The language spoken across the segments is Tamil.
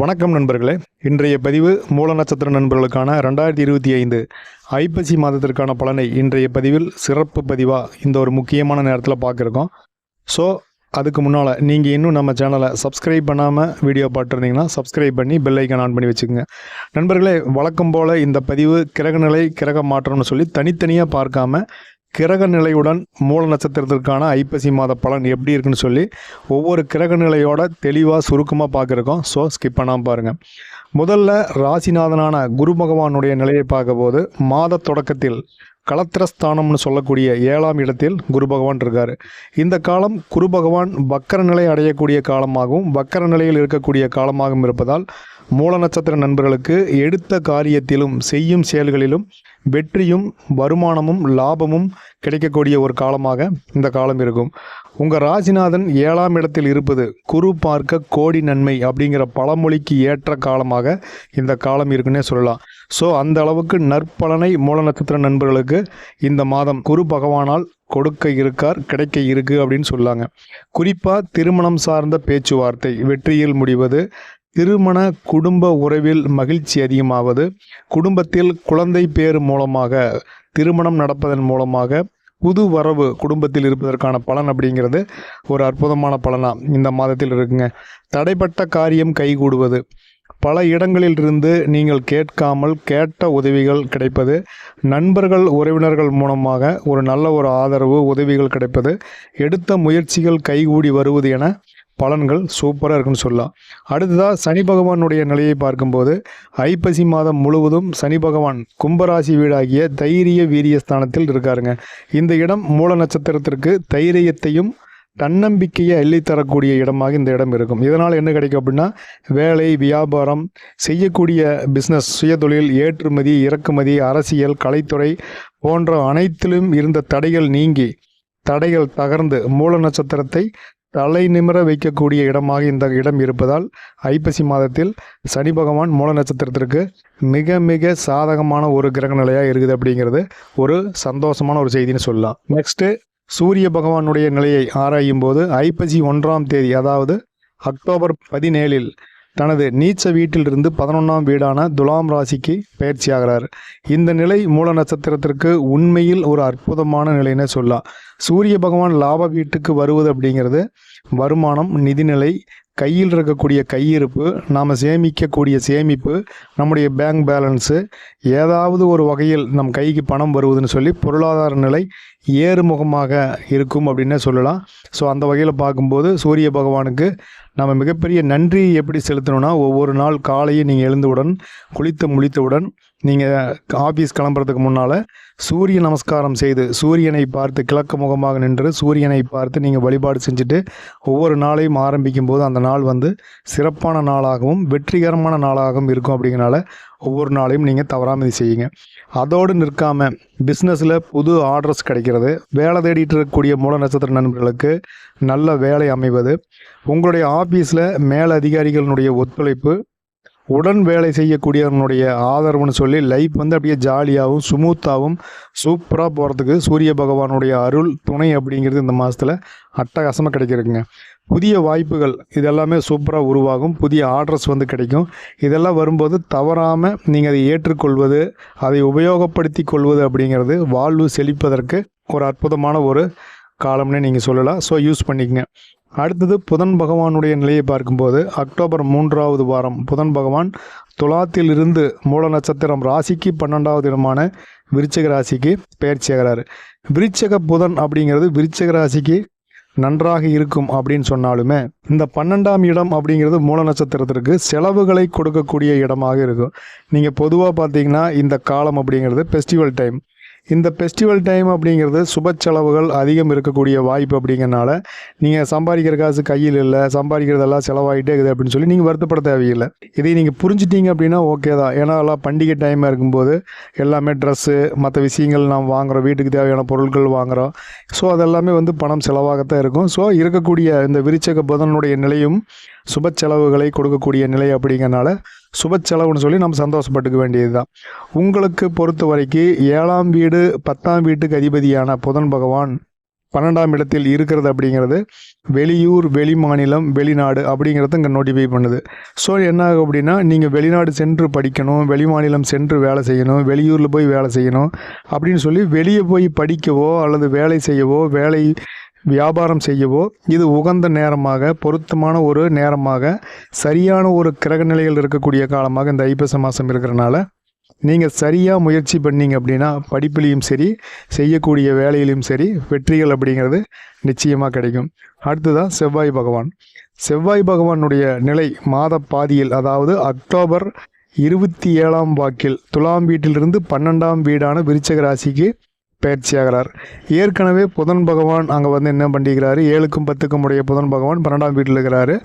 வணக்கம் நண்பர்களே. இன்றைய பதிவு மூல நட்சத்திர நண்பர்களுக்கான ரெண்டாயிரத்தி இருபத்தி ஐந்து ஐப்பசி மாதத்திற்கான பலனை இன்றைய பதிவில் சிறப்பு பதிவாக இந்த ஒரு முக்கியமான நேரத்தில் பார்க்குறோம். ஸோ அதுக்கு முன்னால் நீங்கள் இன்னும் நம்ம சேனலை சப்ஸ்கிரைப் பண்ணாமல் வீடியோ பார்த்துருந்தீங்கன்னா சப்ஸ்கிரைப் பண்ணி பெல் ஐக்கான் ஆன் பண்ணி வச்சுக்கோங்க. நண்பர்களே வழக்கம் போல் இந்த பதிவு கிரகநிலை கிரக மாற்றம்னு சொல்லி தனித்தனியாக பார்க்காம கிரக நிலையுடன் மூல நட்சத்திரத்திற்கான ஐப்பசி மாத பலன் எப்படி இருக்குன்னு சொல்லி ஒவ்வொரு கிரக நிலையோட தெளிவாக சுருக்கமாக பார்க்குறோம் ஸோ ஸ்கிப் பண்ணாமல் பாருங்கள் முதல்ல ராசிநாதனான குரு பகவானுடைய நிலையை பார்க்கும்போது மாத தொடக்கத்தில் கலத்திரஸ்தானம்னு சொல்லக்கூடிய ஏழாம் இடத்தில் குரு பகவான் இருக்கார். இந்த காலம் குரு பகவான் வக்கர நிலை அடையக்கூடிய காலமாகவும் வக்கர நிலையில் இருக்கக்கூடிய காலமாகவும் இருப்பதால் மூல நட்சத்திர நண்பர்களுக்கு எடுத்த காரியத்திலும் செய்யும் செயல்களிலும் வெற்றியும் வருமானமும் லாபமும் கிடைக்கக்கூடிய ஒரு காலமாக இந்த காலம் இருக்கும். உங்கள் ராசிநாதன் ஏழாம் இடத்தில் இருப்பது குரு பார்க்க கோடி நன்மை அப்படிங்கிற பழமொழிக்கு ஏற்ற காலமாக இந்த காலம் இருக்குன்னே சொல்லலாம். ஸோ அந்த அளவுக்கு நற்பலனை மூல நட்சத்திர நண்பர்களுக்கு இந்த மாதம் குரு பகவானால் கொடுக்க இருக்கார் கிடைக்க இருக்கு அப்படின்னு சொல்லாங்க. குறிப்பாக திருமணம் சார்ந்த பேச்சுவார்த்தை வெற்றியில் முடிவது திருமண குடும்ப உறவில் மகிழ்ச்சி அதிகமாவது குடும்பத்தில் குழந்தை பேர் மூலமாக திருமணம் நடப்பதன் மூலமாக புது வரவு குடும்பத்தில் இருப்பதற்கான பலன் அப்படிங்கிறது ஒரு அற்புதமான பலனாக இந்த மாதத்தில் இருக்குங்க. தடைப்பட்ட காரியம் கைகூடுவது. பல இடங்களில் இருந்து நீங்கள் கேட்காமல் கேட்ட உதவிகள் கிடைப்பது. நண்பர்கள் உறவினர்கள் மூலமாக ஒரு நல்ல ஒரு ஆதரவு உதவிகள் கிடைப்பது. எடுத்த முயற்சிகள் கைகூடி வருவது என பலன்கள் சூப்பராக இருக்குன்னு சொல்லலாம். அடுத்ததாக சனி பகவானுடைய நிலையை பார்க்கும்போது ஐப்பசி மாதம் முழுவதும் சனி பகவான் கும்பராசி வீடாகிய தைரிய வீரியஸ்தானத்தில் இருக்காருங்க. இந்த இடம் மூல நட்சத்திரத்திற்கு தைரியத்தையும் தன்னம்பிக்கையை அள்ளித்தரக்கூடிய இடமாக இந்த இடம் இருக்கும். இதனால் என்ன கிடைக்கும் அப்படின்னா வேலை வியாபாரம் செய்யக்கூடிய பிஸ்னஸ் சுயதொழில் ஏற்றுமதி இறக்குமதி அரசியல் கலைத்துறை போன்ற அனைத்திலும் இருந்த தடைகள் நீங்கி தடைகள் தகர்ந்து மூல நட்சத்திரத்தை தலை நிமிர வைக்கக்கூடிய இடமாக இந்த இடம் இருப்பதால் ஐப்பசி மாதத்தில் சனி பகவான் மூல நட்சத்திரத்திற்கு மிக மிக சாதகமான ஒரு கிரக நிலையாக இருக்குது அப்படிங்கிறது ஒரு சந்தோஷமான ஒரு செய்தின்னு சொல்லலாம். நெக்ஸ்ட்டு சூரிய பகவானுடைய நிலையை ஆராயும் போது ஐப்பசி ஒன்றாம் தேதி அதாவது அக்டோபர் பதினேழில் தனது நீச்ச வீட்டிலிருந்து பதினொன்றாம் வீடான துலாம் ராசிக்கு பயிற்சியாகிறார். இந்த நிலை மூல நட்சத்திரத்திற்கு உண்மையில் ஒரு அற்புதமான நிலைன்னு சொல்லலாம். சூரிய பகவான் லாப வீட்டுக்கு வருவது அப்படிங்கிறது வருமானம் நிதிநிலை கையில் இருக்கக்கூடிய கையிருப்பு நாம் சேமிக்கக்கூடிய சேமிப்பு நம்முடைய பேங்க் பேலன்ஸு ஏதாவது ஒரு வகையில் நம் கைக்கு பணம் வருவதுன்னு சொல்லி பொருளாதார நிலை ஏறுமுகமாக இருக்கும் அப்படின்னே சொல்லலாம். ஸோ அந்த வகையில் பார்க்கும்போது சூரிய பகவானுக்கு நம்ம மிகப்பெரிய நன்றி எப்படி செலுத்தணும்னா ஒவ்வொரு நாள் காலையும் நீங்கள் எழுந்தவுடன் குளித்து முழித்தவுடன் நீங்கள் ஆஃபீஸ் கிளம்புறதுக்கு முன்னால் சூரிய நமஸ்காரம் செய்து சூரியனை பார்த்து கிழக்கு முகமாக நின்று சூரியனை பார்த்து நீங்கள் வழிபாடு செஞ்சுட்டு ஒவ்வொரு நாளையும் ஆரம்பிக்கும் போது அந்த நாள் வந்து சிறப்பான நாளாகவும் வெற்றிகரமான நாளாகவும் இருக்கும் அப்படிங்கிறனால ஒவ்வொரு நாளையும் நீங்கள் தவறாமல் இது செய்யுங்க. அதோடு நிற்காமல் பிஸ்னஸில் புது ஆர்டர்ஸ் கிடைக்கிறது. வேலை தேடிட்டு இருக்கக்கூடிய மூல நட்சத்திர நண்பர்களுக்கு நல்ல வேலை அமைவது. உங்களுடைய ஆஃபீஸில் மேலதிகாரிகளினுடைய ஒத்துழைப்பு உடன் வேலை செய்யக்கூடியவனுடைய ஆதரவுன்னு சொல்லி லைஃப் வந்து அப்படியே ஜாலியாகவும் ஸ்மூத்தாகவும் சூப்பராக போகிறதுக்கு சூரிய பகவானுடைய அருள் துணை அப்படிங்கிறது இந்த மாதத்தில் அட்டகாசமாக கிடைக்கிறதுங்க புதிய வாய்ப்புகள் இதெல்லாமே சூப்பராக உருவாகும். புதிய ஆர்டர்ஸ் வந்து கிடைக்கும். இதெல்லாம் வரும்போது தவறாமல் நீங்கள் அதை ஏற்றுக்கொள்வது அதை உபயோகப்படுத்தி கொள்வது அப்படிங்கிறது வாழ்வு செழிப்பதற்கு ஒரு அற்புதமான ஒரு காலம்னே நீங்கள் சொல்லலாம். ஸோ யூஸ் பண்ணிக்கங்க. அடுத்தது புதன் பகவானுடைய நிலையை பார்க்கும்போது அக்டோபர் மூன்றாவது வாரம். புதன் பகவான் துலாத்தில் இருந்து மூல நட்சத்திரம் ராசிக்கு பன்னெண்டாவது இடமான விருச்சக ராசிக்கு பயிற்சியாகிறார் விருச்சக புதன் அப்படிங்கிறது விருச்சக ராசிக்கு நன்றாக இருக்கும் அப்படின்னு சொன்னாலுமே இந்த பன்னெண்டாம் இடம் அப்படிங்கிறது மூல நட்சத்திரத்திற்கு செலவுகளை கொடுக்கக்கூடிய இடமாக இருக்கும். நீங்கள் பொதுவாக பார்த்தீங்கன்னா இந்த காலம் அப்படிங்கிறது ஃபெஸ்டிவல் டைம் இந்த ஃபெஸ்டிவல் டைம் அப்படிங்கிறது சுப செலவுகள் அதிகம் இருக்கக்கூடிய வாய்ப்பு அப்படிங்கிறனால நீங்கள் சம்பாதிக்கிற காசு கையில் இல்லை சம்பாதிக்கிறதெல்லாம் செலவாகிட்டே இருக்குது அப்படின்னு சொல்லி நீங்கள் வருத்தப்பட தேவையில்லை. இதை நீங்கள் புரிஞ்சிட்டீங்க அப்படின்னா ஓகே தான். ஏன்னா எல்லாம் பண்டிகை டைமாக இருக்கும்போது எல்லாமே ட்ரெஸ்ஸு மற்ற விஷயங்கள் நாம் வாங்குகிறோம் வீட்டுக்கு தேவையான பொருட்கள் வாங்குகிறோம் ஸோ அதெல்லாமே வந்து பணம் செலவாகத்தான் இருக்கும். ஸோ இருக்கக்கூடிய இந்த விரிச்சக புதனுடைய நிலையும் சுப செலவுகளை கொடுக்கக்கூடிய நிலை அப்படிங்கிறனால சுப செலவுன்னு சொல்லி நம்ம சந்தோஷப்பட்டுக்க வேண்டியது தான் உங்களுக்கு பொறுத்த வரைக்கும் ஏழாம் வீடு பத்தாம் வீட்டுக்கு அதிபதியான புதன் பகவான் பன்னெண்டாம் இடத்தில் இருக்கிறது அப்படிங்கிறது வெளியூர் வெளி மாநிலம் வெளிநாடு அப்படிங்கிறத இங்கே நோட்டிஃபை பண்ணுது. ஸோ என்ன ஆகும் அப்படின்னா நீங்கள் வெளிநாடு சென்று படிக்கணும் வெளி மாநிலம் சென்று வேலை செய்யணும் வெளியூரில் போய் வேலை செய்யணும் அப்படின்னு சொல்லி வெளியே போய் படிக்கவோ அல்லது வேலை செய்யவோ வேலை வியாபாரம் செய்யவோ இது உகந்த நேரமாக பொருத்தமான ஒரு நேரமாக சரியான ஒரு கிரக நிலைகள் இருக்கக்கூடிய காலமாக இந்த ஐப்பசி மாதம் இருக்கிறனால நீங்கள் சரியாக முயற்சி பண்ணீங்க அப்படின்னா படிப்புலேயும் சரி செய்யக்கூடிய வேலையிலையும் சரி வெற்றிகள் அப்படிங்கிறது நிச்சயமாக கிடைக்கும். அடுத்ததாக செவ்வாய் பகவான். செவ்வாய் பகவானுடைய நிலை மாத பாதியில் அதாவது அக்டோபர் இருபத்தி ஏழாம் வாக்கில் துலாம் வீட்டிலிருந்து பன்னெண்டாம் வீடான விருச்சக ராசிக்கு பயிற்சியாகிறார். ஏற்கனவே புதன் பகவான் அங்கே வந்து என்ன பண்ணிக்கிறாரு? ஏழுக்கும் பத்துக்கும் உடைய புதன் பகவான் பன்னெண்டாம் வீட்டில் இருக்கிறாரு.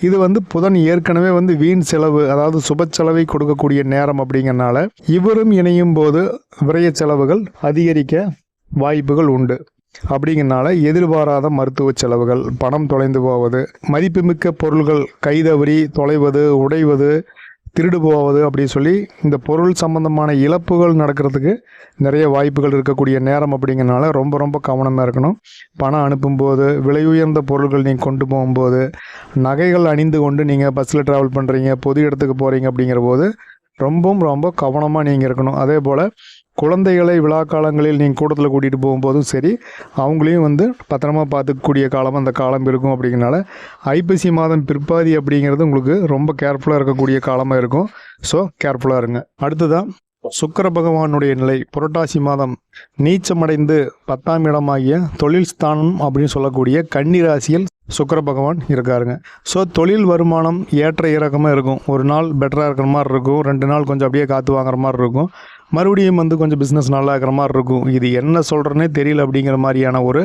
இது வந்து புதன் ஏற்கனவே வந்து வீண் செலவு அதாவது சுப செலவை கொடுக்கக்கூடிய நேரம் அப்படிங்கறனால இவரும் இணையும் போது விரைய செலவுகள் அதிகரிக்க வாய்ப்புகள் உண்டு. அப்படிங்கறனால எதிர்பாராத மருத்துவ செலவுகள் பணம் தொலைந்து போவது மதிப்புமிக்க பொருள்கள் கைதவறி தொலைவது உடைவது திருடு போவது அப்படின்னு சொல்லி இந்த பொருள் சம்பந்தமான இழப்புகள் நடக்கிறதுக்கு நிறைய வாய்ப்புகள் இருக்கக்கூடிய நேரம் அப்படிங்கிறனால ரொம்ப ரொம்ப கவனமாக இருக்கணும். பணம் அனுப்பும்போது விலை உயர்ந்த பொருட்கள் நீங்கள் கொண்டு போகும்போது நகைகள் அணிந்து கொண்டு நீங்கள் பஸ்ஸில் ட்ராவல் பண்ணுறீங்க பொது இடத்துக்கு போகிறீங்க அப்படிங்கிற போது ரொம்பவும் ரொம்ப கவனமாக நீங்கள் இருக்கணும். அதே போல் குழந்தைகளை விழா காலங்களில் நீங்கள் கூட்டத்தில் கூட்டிகிட்டு போகும்போதும் சரி அவங்களையும் வந்து பத்திரமா பார்த்துக்கக்கூடிய காலம் அந்த காலம் இருக்கும் அப்படிங்கிறனால ஐப்பசி மாதம் பிற்பாதி அப்படிங்கிறது உங்களுக்கு ரொம்ப கேர்ஃபுல்லாக இருக்கக்கூடிய காலமாக இருக்கும். ஸோ கேர்ஃபுல்லாக இருங்க. அடுத்ததான் சுக்கர பகவானுடைய நிலை புரட்டாசி மாதம் நீச்சமடைந்து பத்தாம் இடமாகிய தொழில் ஸ்தானம் அப்படின்னு சொல்லக்கூடிய கன்னி ராசியில் பகவான் இருக்காருங்க. ஸோ தொழில் வருமானம் ஏற்ற இறக்கமாக இருக்கும். ஒரு நாள் பெட்டராக இருக்கிற மாதிரி இருக்கும். ரெண்டு நாள் கொஞ்சம் அப்படியே காற்று வாங்குற மாதிரி இருக்கும். மறுபடியும் வந்து கொஞ்சம் பிஸ்னஸ் நல்லா இருக்கிற மாதிரி இருக்கும். இது என்ன சொல்கிறேனே தெரியல அப்படிங்கிற மாதிரியான ஒரு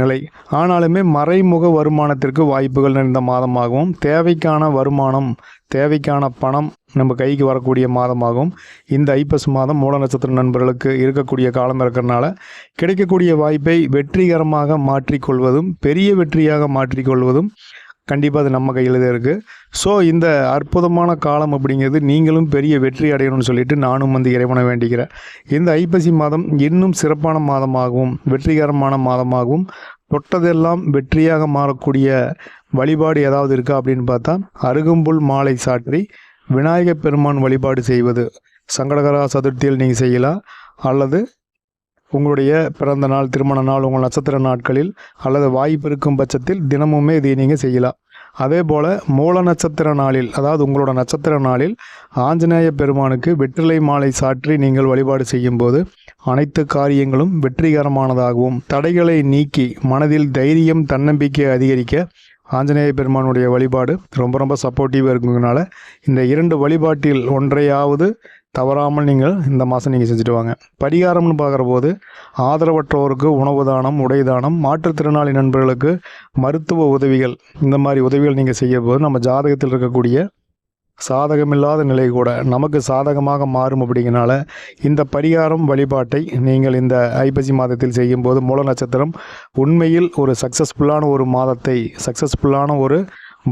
நிலை. ஆனாலுமே மறைமுக வருமானத்திற்கு வாய்ப்புகள் நிறைந்த மாதமாகவும் தேவைக்கான வருமானம் தேவைக்கான பணம் நம்ம கைக்கு வரக்கூடிய மாதமாகவும் இந்த ஐப்பசி மாதம் மூல நட்சத்திர நண்பர்களுக்கு இருக்கக்கூடிய காலம் இருக்கிறனால கிடைக்கக்கூடிய வாய்ப்பை வெற்றிகரமாக மாற்றிக்கொள்வதும் பெரிய வெற்றியாக மாற்றிக்கொள்வதும் கண்டிப்பாக அது நம்ம கையில் தான் இருக்குது ஸோ இந்த அற்புதமான காலம் அப்படிங்கிறது நீங்களும் பெரிய வெற்றி அடையணும்னு சொல்லிட்டு நானும் வந்து இறைவனை வேண்டிக்கிறேன். இந்த ஐப்பசி மாதம் இன்னும் சிறப்பான மாதமாகவும் வெற்றிகரமான மாதமாகவும் தொட்டதெல்லாம் வெற்றியாக மாறக்கூடிய வழிபாடு ஏதாவது இருக்கா அப்படின்னு பார்த்தா அருகம்புல் மாலை சாற்றி விநாயகப் பெருமான் வழிபாடு செய்வது சங்கடகரா சதுர்த்தியில் நீங்கள் செய்யலாம். அல்லது உங்களுடைய பிறந்த நாள் திருமண நாள் உங்கள் நட்சத்திர நாட்களில் அல்லது வாய்ப்பு இருக்கும் பட்சத்தில் தினமுமே இதை நீங்கள் செய்யலாம். அதே போல் மூல நட்சத்திர நாளில் அதாவது உங்களோட நட்சத்திர நாளில் ஆஞ்சநேய பெருமானுக்கு வெற்றிலை மாலை சாற்றி நீங்கள் வழிபாடு செய்யும்போது அனைத்து காரியங்களும் வெற்றிகரமானதாகவும் தடைகளை நீக்கி மனதில் தைரியம் தன்னம்பிக்கை அதிகரிக்க ஆஞ்சநேய பெருமானுடைய வழிபாடு ரொம்ப ரொம்ப சப்போர்ட்டிவாக இருக்குங்கனால இந்த இரண்டு வழிபாட்டில் ஒன்றையாவது தவறாமல் நீங்கள் இந்த மாதம் நீங்கள் செஞ்சுட்டு வாங்க. பரிகாரம்னு பார்க்குற போது ஆதரவற்றோருக்கு உணவு தானம் உடை தானம் மாற்றுத்திறனாளி நண்பர்களுக்கு மருத்துவ உதவிகள். இந்த மாதிரி உதவிகள் நீங்கள் செய்ய போது நம்ம ஜாதகத்தில் இருக்கக்கூடிய சாதகமில்லாத நிலை கூட நமக்கு சாதகமாக மாறும் அப்படிங்கனால இந்த பரிகாரம் வழிபாட்டை நீங்கள் இந்த ஐப்பசி மாதத்தில் செய்யும்போது மூல நட்சத்திரம் உண்மையில் ஒரு சக்ஸஸ்ஃபுல்லான ஒரு மாதத்தை சக்ஸஸ்ஃபுல்லான ஒரு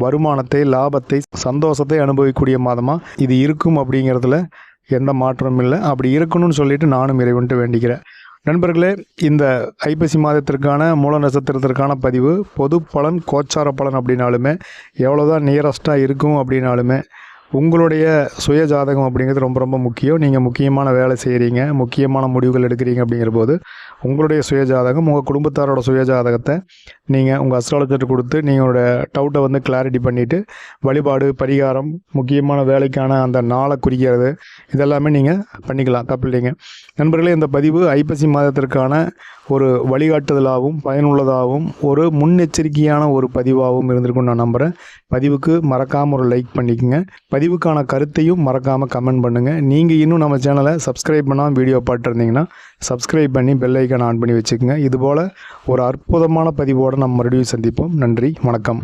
வருமானத்தை லாபத்தை சந்தோஷத்தை அனுபவிக்கக்கூடிய மாதமாக இது இருக்கும் அப்படிங்கிறதுல எந்த மாற்றமும் இல்லை. அப்படி இருக்கணும்னு சொல்லிட்டு நானும் இறைவன்ட்டு வேண்டிக்கிறேன். நண்பர்களே இந்த ஐப்பசி மாதத்திற்கான மூல நட்சத்திரத்திற்கான பதிவு பொது பலன் கோச்சார பலன் அப்படின்னாலுமே எவ்வளோதான் நியரஸ்ட்டாக இருக்கும் அப்படின்னாலுமே உங்களுடைய சுய ஜாதகம் அப்படிங்கிறது ரொம்ப ரொம்ப முக்கியம். நீங்கள் முக்கியமான வேலை செய்கிறீங்க முக்கியமான முடிவுகள் எடுக்கிறீங்க அப்படிங்கிற போது உங்களுடைய சுயஜாதகம் உங்கள் குடும்பத்தாரோட சுயஜாதகத்தை நீங்கள் உங்கள் அஸ்ட்ராலஜர்கிட்ட கொடுத்து நீங்களோட டவுட்டை வந்து கிளாரிட்டி பண்ணிவிட்டு வழிபாடு பரிகாரம் முக்கியமான வேலைக்கான அந்த நாளை குறிக்கிறது இதெல்லாமே நீங்கள் பண்ணிக்கலாம். தப்பு இல்லைங்க. நண்பர்களே இந்த பதிவு ஐப்பசி மாதத்திற்கான ஒரு வழிகாட்டுதலாகவும் பயனுள்ளதாகவும் ஒரு முன்னெச்சரிக்கையான ஒரு பதிவாகவும் இருந்திருக்கும் நான் நம்புகிறேன் பதிவுக்கு மறக்காமல் ஒரு லைக் பண்ணிக்கோங்க. பதிவுக்கான கருத்தையும் மறக்காமல் கமெண்ட் பண்ணுங்கள் நீங்கள் இன்னும் நம்ம சேனலை சப்ஸ்கிரைப் பண்ணாமல் வீடியோ பார்த்துருந்தீங்கன்னா சப்ஸ்கிரைப் பண்ணி பெல் ஆன் பண்ணி வச்சுக்கோங்க. இதுபோல் ஒரு அற்புதமான பதிவோடு நம்ம மறுபடியும் சந்திப்போம். நன்றி வணக்கம்.